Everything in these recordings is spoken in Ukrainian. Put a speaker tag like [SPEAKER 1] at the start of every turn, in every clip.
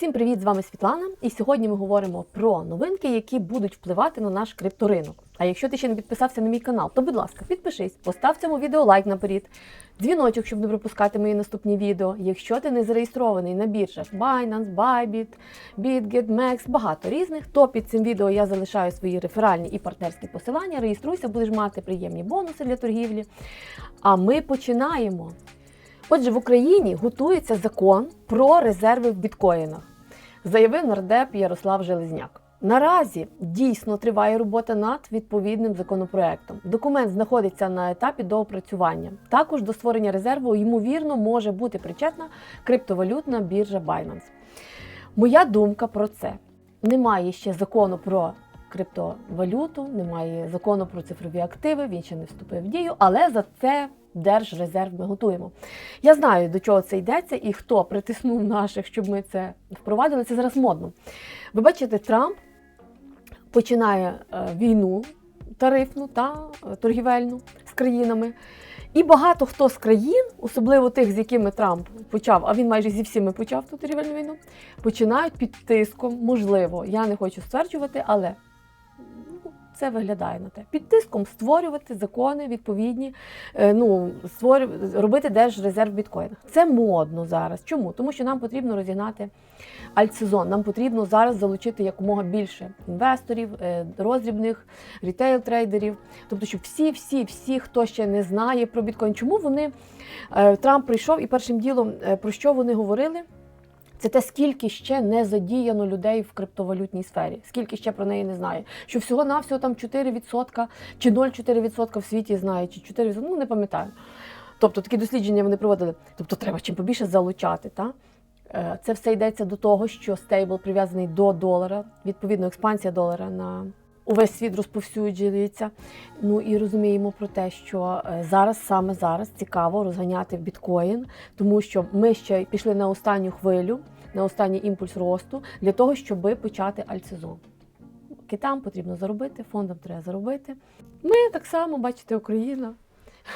[SPEAKER 1] Всім привіт! З вами Світлана. І сьогодні ми говоримо про новинки, які будуть впливати на наш крипторинок. А якщо ти ще не підписався на мій канал, то будь ласка, підпишись, постав цьому відео лайк наперед, дзвіночок, щоб не пропускати мої наступні відео. Якщо ти не зареєстрований на біржах Binance, Bybit, BitGet, Mex, багато різних, то під цим відео я залишаю свої реферальні і партнерські посилання. Реєструйся, будеш мати приємні бонуси для торгівлі. А ми починаємо. Отже, в Україні готується закон про резерви в біткоїнах, заявив нардеп Ярослав Железняк. Наразі дійсно триває робота над відповідним законопроектом. Документ знаходиться на етапі доопрацювання. Також до створення резерву ймовірно може бути причетна криптовалютна біржа Binance. Моя думка про це: немає ще закону про криптовалюту, немає закону про цифрові активи, він ще не вступив в дію, але за це Держрезерв ми готуємо. Я знаю, до чого це йдеться і хто притиснув наших, щоб ми це впровадили. Це зараз модно. Ви бачите, Трамп починає е, війну тарифну та е, торгівельну з країнами. І багато хто з країн, особливо тих, з якими Трамп почав, а він майже зі всіми почав ту торгівельну війну, починають під тиском, можливо, я не хочу стверджувати, але це виглядає на те. Під тиском створювати закони відповідні, е, ну, створювати, робити держрезерв в. Це модно зараз. Чому? Тому що нам потрібно розігнати альтсезон. Нам потрібно зараз залучити якомога більше інвесторів, е, роздрібних рітейл-трейдерів. Тобто, щоб всі, всі, всі, хто ще не знає про біткоін, чому вони е, Трамп прийшов і першим ділом про що вони говорили? Це те, скільки ще не задіяно людей в криптовалютній сфері, скільки ще про неї не знає. Що всього-навсього там 4% чи 0,4% в світі знає, чи 4%, ну не пам'ятаю. Тобто такі дослідження вони проводили. Тобто треба чим побільше залучати. Та? Е, Це все йдеться до того, що стейбл прив'язаний до долара, відповідно, експансія долара на увесь світ розповсюджується. Ну і розуміємо про те, що е, зараз, саме зараз, цікаво розганяти біткоін, тому що ми ще пішли на останню хвилю, на останній імпульс росту для того, щоб почати альтсезон. Китам потрібно заробити, фондам треба заробити. Ми так само, бачите, Україна.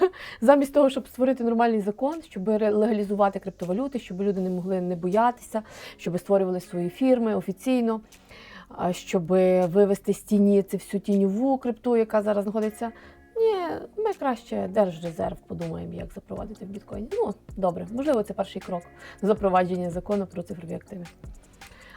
[SPEAKER 1] Замість того, щоб створити нормальний закон, щоб легалізувати криптовалюти, щоб люди не могли не боятися, щоб створювали свої фірми офіційно, щоб вивести з тіні цю всю тіньову крипту, яка зараз знаходиться. Ні, ми краще держрезерв подумаємо, як запровадити в біткоїні. Ну, добре, можливо, це перший крок запровадження закону про цифрові активи.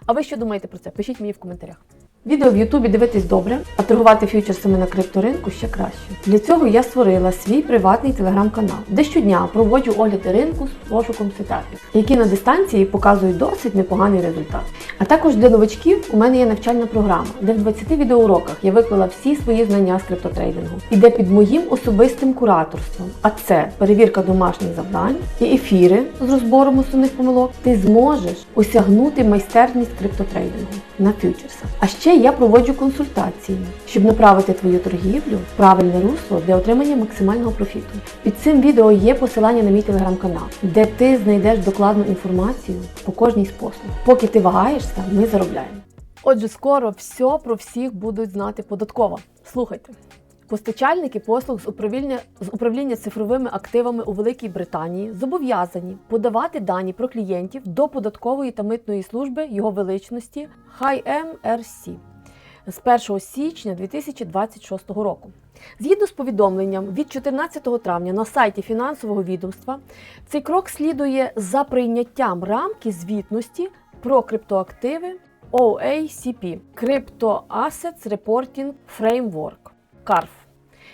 [SPEAKER 1] А ви що думаєте про це? Пишіть мені в коментарях. Відео в Ютубі дивитись добре, а торгувати фьючерсами на крипторинку ще краще. Для цього я створила свій приватний телеграм-канал, де щодня проводжу огляди ринку з пошуком сетапів, які на дистанції показують досить непоганий результат. А також для новачків у мене є навчальна програма, де в 20 відеоуроках я виклала всі свої знання з криптотрейдингу, і де під моїм особистим кураторством, а це перевірка домашніх завдань і ефіри з розбором основних помилок, ти зможеш осягнути майстерність криптотрейдингу на фьючерсах. А ще я проводжу консультації, щоб направити твою торгівлю в правильне русло для отримання максимального профіту. Під цим відео є посилання на мій телеграм-канал, де ти знайдеш докладну інформацію по кожній з послуг. Поки ти вагаєшся, ми заробляємо. Отже, скоро все про всіх будуть знати податково. Слухайте. Постачальники послуг з управління з управління цифровими активами у Великій Британії зобов'язані подавати дані про клієнтів до податкової та митної служби його величності HMRC з 1 січня 2026 року. Згідно з повідомленням від 14 травня на сайті фінансового відомства, цей крок слідує за прийняттям рамки звітності про криптоактиви OACP Crypto Assets Reporting Framework CARF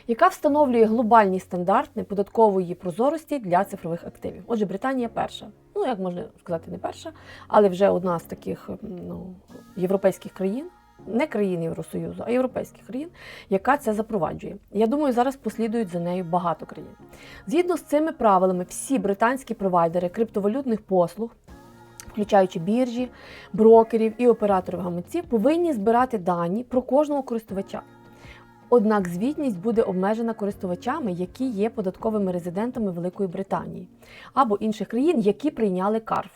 [SPEAKER 1] яка встановлює глобальні стандарти податкової прозорості для цифрових активів. Отже, Британія перша. Ну, як можна сказати, не перша, але вже одна з таких ну, європейських країн, не країн Євросоюзу, а європейських країн, яка це запроваджує. Я думаю, зараз послідують за нею багато країн. Згідно з цими правилами, всі британські провайдери криптовалютних послуг. Включаючи біржі, брокерів і операторів гаманців, повинні збирати дані про кожного користувача. Однак звітність буде обмежена користувачами, які є податковими резидентами Великої Британії або інших країн, які прийняли КАРФ.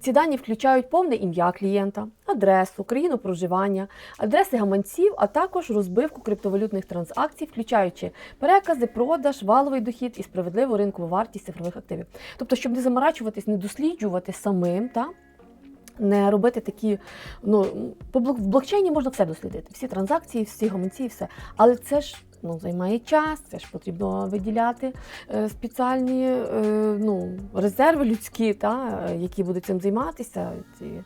[SPEAKER 1] Ці дані включають повне ім'я клієнта, адресу, країну проживання, адреси гаманців, а також розбивку криптовалютних транзакцій, включаючи перекази, продаж, валовий дохід і справедливу ринкову вартість цифрових активів. Тобто, щоб не заморачуватись, не досліджувати самим та Не робити такі, ну по в блокчейні можна все дослідити, всі транзакції, всі гаманці, все. Але це ж ну, займає час, це ж потрібно виділяти е, спеціальні е, ну, резерви людські, та, які будуть цим займатися, ці,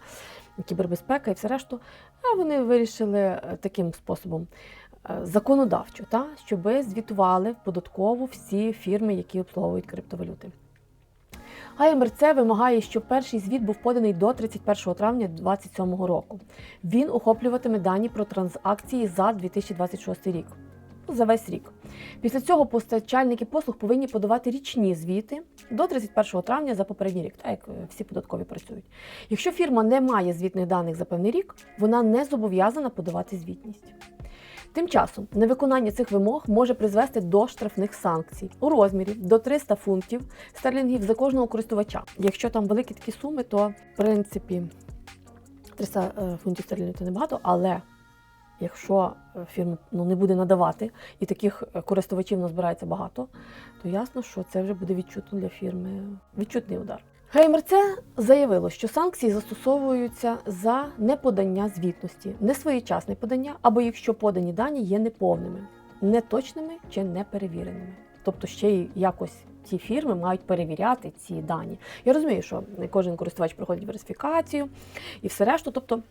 [SPEAKER 1] кібербезпека і все решту. А вони вирішили е, таким способом е, законодавчо, та, щоб звітували в податкову всі фірми, які обслуговують криптовалюти. АМРЦ вимагає, щоб перший звіт був поданий до 31 травня 2027 року. Він охоплюватиме дані про транзакції за 2026 рік. Ну, За весь рік. Після цього постачальники послуг повинні подавати річні звіти до 31 травня за попередній рік, так як е, всі податкові працюють. Якщо фірма не має звітних даних за певний рік, вона не зобов'язана подавати звітність. Тим часом невиконання цих вимог може призвести до штрафних санкцій у розмірі до 300 фунтів стерлінгів за кожного користувача. Якщо там великі такі суми, то в принципі 300 е, фунтів стерлінгів це небагато, але якщо е, фірма ну, не буде надавати і таких е, користувачів назбирається багато, то ясно, що це вже буде відчутно для фірми відчутний удар. ГМРЦ заявило, що санкції застосовуються за неподання звітності, несвоєчасне подання, або якщо подані дані є неповними, неточними чи неперевіреними. Тобто ще й якось ці фірми мають перевіряти ці дані. Я розумію, що кожен користувач проходить верифікацію і все решту. Тобто,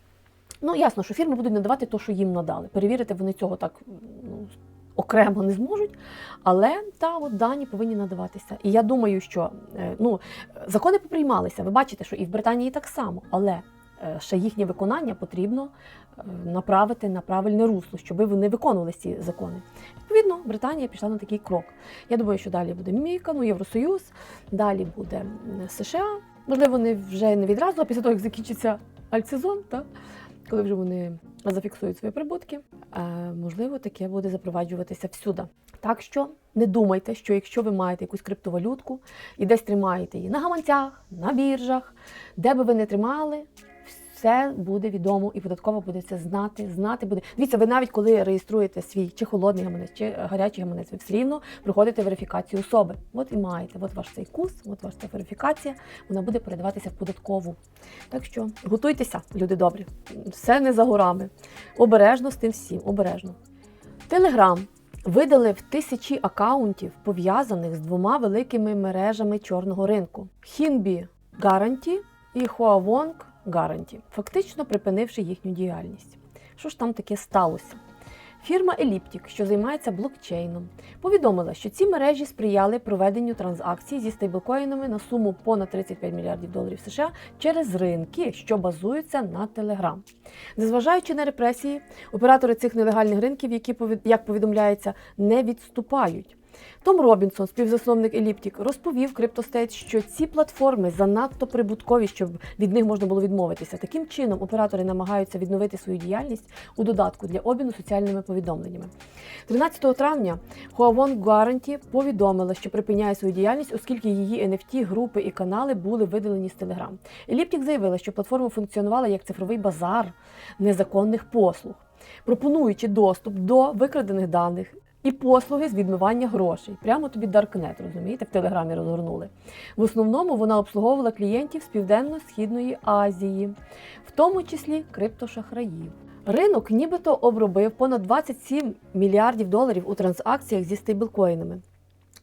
[SPEAKER 1] ну ясно, що фірми будуть надавати те, що їм надали. Перевірити вони цього так окремо не зможуть, але та от дані повинні надаватися. І я думаю, що е, ну, закони поприймалися. Ви бачите, що і в Британії так само, але е, ще їхнє виконання потрібно е, направити на правильне русло, щоб вони виконували ці закони. Відповідно, Британія пішла на такий крок. Я думаю, що далі буде Міка, ну, Євросоюз, далі буде США. Можливо, вони вже не відразу, а після того, як закінчиться альтсезон, та, коли вже вони зафіксують свої прибутки, е, можливо, таке буде запроваджуватися всюди. Так що не думайте, що якщо ви маєте якусь криптовалютку і десь тримаєте її на гаманцях, на біржах, де би ви не тримали, все буде відомо і податково буде це знати, знати буде. Дивіться, ви навіть коли реєструєте свій чи холодний гаманець, чи гарячий гаманець, ви все рівно проходите верифікацію особи. От і маєте, от ваш цей кус, от ваша ця верифікація, вона буде передаватися в податкову. Так що готуйтеся, люди добрі, все не за горами. Обережно з тим всім, обережно. Телеграм видалив тисячі акаунтів, пов'язаних з двома великими мережами чорного ринку: Хінбі Гаранті і Хуавонг Гаранті, фактично припинивши їхню діяльність. Що ж там таке сталося? Фірма Elliptic, що займається блокчейном, повідомила, що ці мережі сприяли проведенню транзакцій зі стейблкоїнами на суму понад 35 мільярдів доларів США через ринки, що базуються на Telegram. Незважаючи на репресії, оператори цих нелегальних ринків, які як повідомляється, не відступають. Том Робінсон, співзасновник Elliptic, розповів CryptoState, що ці платформи занадто прибуткові, щоб від них можна було відмовитися. Таким чином, оператори намагаються відновити свою діяльність у додатку для обміну соціальними повідомленнями. 13 травня Huawei Guarantee повідомила, що припиняє свою діяльність, оскільки її NFT, групи і канали були видалені з Telegram. Elliptic заявила, що платформа функціонувала як цифровий базар незаконних послуг, пропонуючи доступ до викрадених даних. І послуги з відмивання грошей. Прямо тобі Даркнет, розумієте, в телеграмі розгорнули. В основному вона обслуговувала клієнтів з Південно-Східної Азії, в тому числі криптошахраїв. Ринок нібито обробив понад 27 мільярдів доларів у транзакціях зі стейблкоїнами,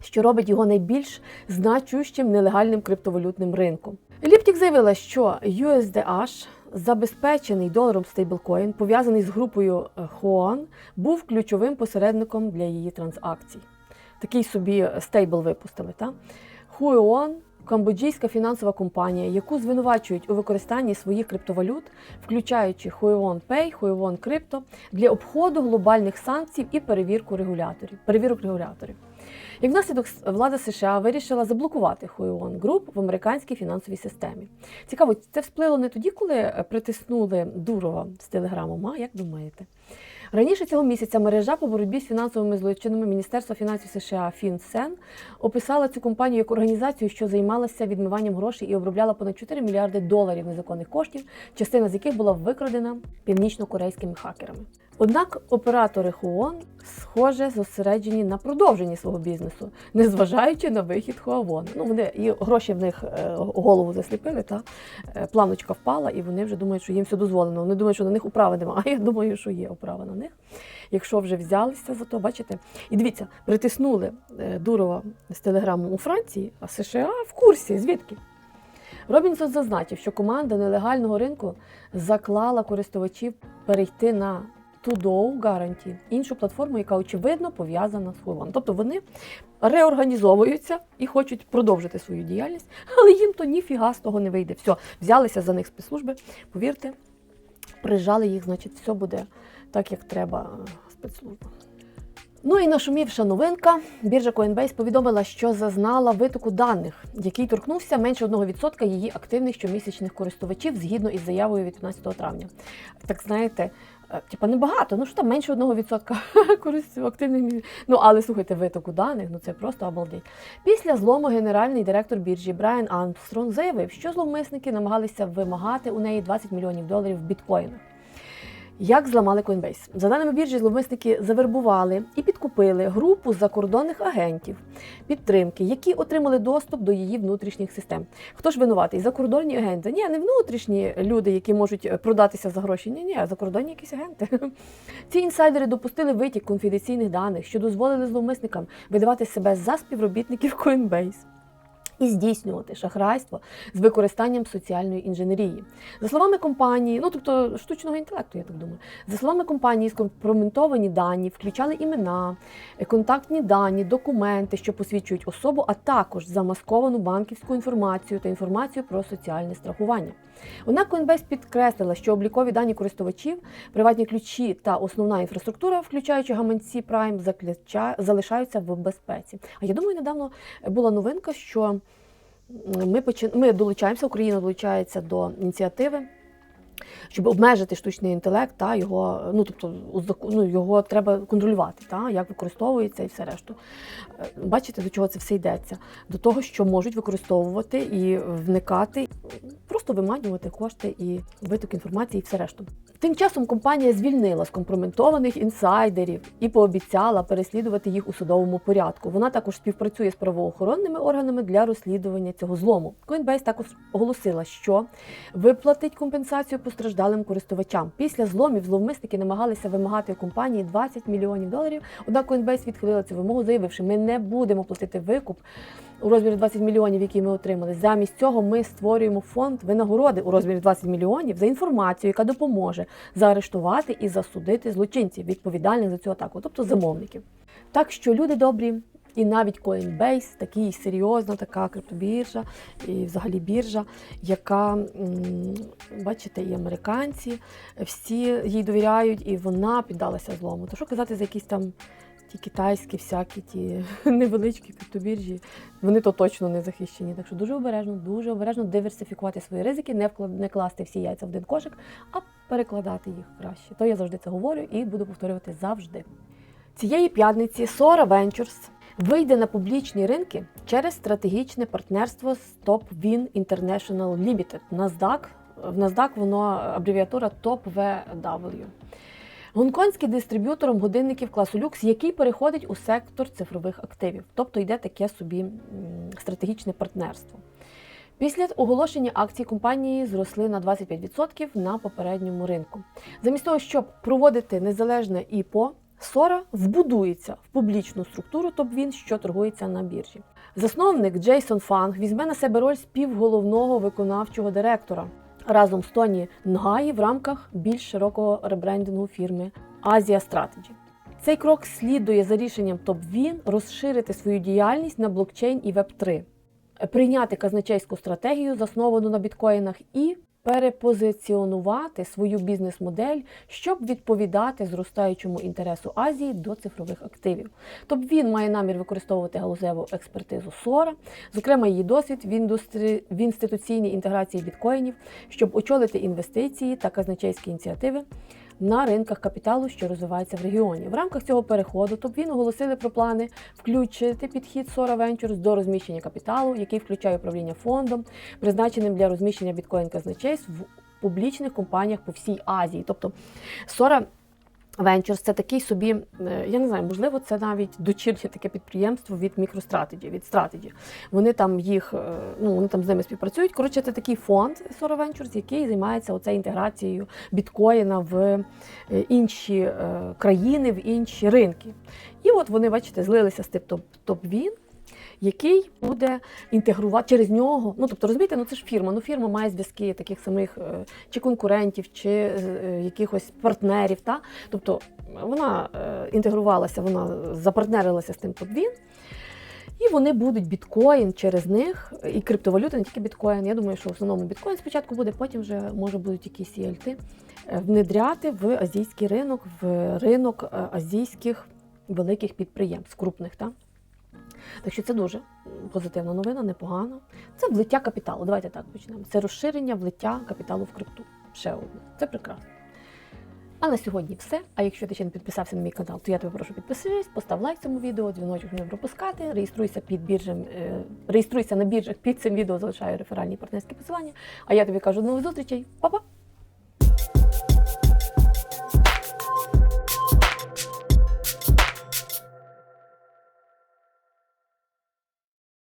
[SPEAKER 1] що робить його найбільш значущим нелегальним криптовалютним ринком. Еліптік заявила, що USDH, забезпечений доларом стейблкоін, пов'язаний з групою е, Хуан, був ключовим посередником для її транзакцій. Такий собі стейбл випустили. Та? Хуан камбоджійська фінансова компанія, яку звинувачують у використанні своїх криптовалют, включаючи Huion Pay, Huion Crypto, для обходу глобальних санкцій і перевірку регуляторів. Перевірок регуляторів. Як наслідок влада США вирішила заблокувати Huion Group в американській фінансовій системі. Цікаво, це всплило не тоді, коли е, притиснули Дурова з телеграмом, а як думаєте? Раніше цього місяця мережа по боротьбі з фінансовими злочинами Міністерства фінансів США FinCEN описала цю компанію як організацію, що займалася відмиванням грошей і обробляла понад 4 мільярди доларів незаконних коштів, частина з яких була викрадена північно-корейськими хакерами. Однак оператори Хуон, схоже, зосереджені на продовженні свого бізнесу, незважаючи на вихід Хуавона. Ну, вони і гроші в них е, голову засліпили, та е, планочка впала, і вони вже думають, що їм все дозволено. Вони думають, що на них управи немає. А я думаю, що є управа на них. Якщо вже взялися за то, бачите. І дивіться, притиснули е, Дурова з телеграмом у Франції, а США в курсі. Звідки? Робінсон зазначив, що команда нелегального ринку заклала користувачів перейти на Tudou Guarantee, іншу платформу, яка очевидно пов'язана з Huawei. Тобто вони реорганізовуються і хочуть продовжити свою діяльність, але їм то ніфіга з того не вийде. Все, взялися за них спецслужби, повірте, прижали їх, значить, все буде так, як треба е, спецслужба. Ну і нашумівша новинка. Біржа Coinbase повідомила, що зазнала витоку даних, який торкнувся менше 1% її активних щомісячних користувачів згідно із заявою від 15 травня. Так знаєте, типа небагато, ну що там менше 1% користувачів активних. Ну але слухайте, витоку даних, ну це просто обалдеть. Після злому генеральний директор біржі Брайан Армстронг заявив, що зловмисники намагалися вимагати у неї 20 мільйонів доларів в біткоїнах. Як зламали Coinbase? За даними біржі, зловмисники завербували і підкупили групу закордонних агентів підтримки, які отримали доступ до її внутрішніх систем. Хто ж винуватий? Закордонні агенти? Ні, не внутрішні люди, які можуть е, продатися за гроші. Ні, ні, закордонні якісь агенти. Ці інсайдери допустили витік конфіденційних даних, що дозволили зловмисникам видавати себе за співробітників Coinbase і здійснювати шахрайство з використанням соціальної інженерії. За словами компанії, ну тобто штучного інтелекту, я так думаю, за словами компанії, скомпрометовані дані включали імена, е, контактні дані, документи, що посвідчують особу, а також замасковану банківську інформацію та інформацію про соціальне страхування. Однак Coinbase підкреслила, що облікові дані користувачів, приватні ключі та основна інфраструктура, включаючи гаманці Prime, залишаються в безпеці. А я думаю, недавно була новинка, що ми, почин... ми долучаємося, Україна долучається до ініціативи. Щоб обмежити штучний інтелект, та його ну тобто ну, його треба контролювати, та як використовується і все решту. Е, Бачите, до чого це все йдеться? До того, що можуть використовувати і вникати, просто виманювати кошти і виток інформації і все решту. Тим часом компанія звільнила скомпрометованих інсайдерів і пообіцяла переслідувати їх у судовому порядку. Вона також співпрацює з правоохоронними органами для розслідування цього злому. Coinbase також оголосила, що виплатить компенсацію постраждалим користувачам. Після зломів зловмисники намагалися вимагати у компанії 20 мільйонів доларів. Однак Coinbase відхилила цю вимогу, заявивши, ми не будемо платити викуп у розмірі 20 мільйонів, які ми отримали. Замість цього ми створюємо фонд винагороди у розмірі 20 мільйонів за інформацію, яка допоможе заарештувати і засудити злочинців, відповідальних за цю атаку, тобто замовників. Так що люди добрі. І навіть Coinbase, такий серйозна така криптобіржа, і взагалі біржа, яка, бачите, і американці всі їй довіряють, і вона піддалася злому. То що казати за якісь там ті китайські, всякі ті невеличкі криптобіржі, вони то точно не захищені. Так що дуже обережно, дуже обережно диверсифікувати свої ризики, не вклад, не класти всі яйця в один кошик, а перекладати їх краще. То я завжди це говорю і буду повторювати завжди. Цієї п'ятниці Sora Ventures вийде на публічні ринки через стратегічне партнерство з TopWin International Limited. NASDAQ. В NASDAQ воно абревіатура TopVW. Гонконгський дистриб'ютором годинників класу люкс, який переходить у сектор цифрових активів, тобто йде таке собі стратегічне партнерство. Після оголошення акцій компанії зросли на 25% на попередньому ринку. Замість того, щоб проводити незалежне ІПО, Сора вбудується в публічну структуру TopWin, що торгується на біржі. Засновник Джейсон Фанг візьме на себе роль співголовного виконавчого директора разом з Тоні Нгаї в рамках більш широкого ребрендингу фірми Asia Strategy. Цей крок слідує за рішенням TopWin розширити свою діяльність на блокчейн і Web3, прийняти казначейську стратегію, засновану на біткоїнах, і перепозиціонувати свою бізнес-модель, щоб відповідати зростаючому інтересу Азії до цифрових активів. Тобто він має намір використовувати галузеву експертизу Сора, зокрема її досвід в, індустрі... в інституційній інтеграції біткоїнів, щоб очолити інвестиції та казначейські ініціативи. На ринках капіталу, що розвивається в регіоні, в рамках цього переходу ТОПВІН оголосили про плани включити підхід Sora Ventures до розміщення капіталу, який включає управління фондом, призначеним для розміщення біткоін казначейств в публічних компаніях по всій Азії. Тобто Sora Ventures це такий собі, е, я не знаю, можливо, це навіть дочірнє таке підприємство від MicroStrategy, від Strategy. Вони там їх, е, ну вони там з ними співпрацюють. Коротше, це такий фонд Sora Ventures, який займається оце інтеграцією біткоїна в е, інші країни, в інші ринки. І от вони, бачите, злилися з тип топ топ-він. Який буде інтегрувати через нього. Ну тобто, розумієте, ну це ж фірма. Ну фірма має зв'язки таких самих е, чи конкурентів, чи е, якихось партнерів. Та? Тобто вона е, інтегрувалася, вона запартнерилася з тим топ-він. І вони будуть біткоін через них, і криптовалюта, не тільки біткоін. Я думаю, що в основному біткоін спочатку буде, потім вже може будуть якісь ELT, внедряти в азійський ринок, в ринок азійських великих підприємств, крупних. Та? Так що це дуже позитивна новина, непогано. Це влиття капіталу. Давайте так почнемо. Це розширення влиття капіталу в крипту. Ще одне. Це прекрасно. А на сьогодні все. А якщо ти ще не підписався на мій канал, то я тебе прошу підписуйтесь, постав лайк цьому відео, дзвіночок не пропускати, реєструйся під біржем, е, реєструйся на біржах під цим відео, залишаю реферальні партнерські посилання. А я тобі кажу до нових зустрічей. Па-па!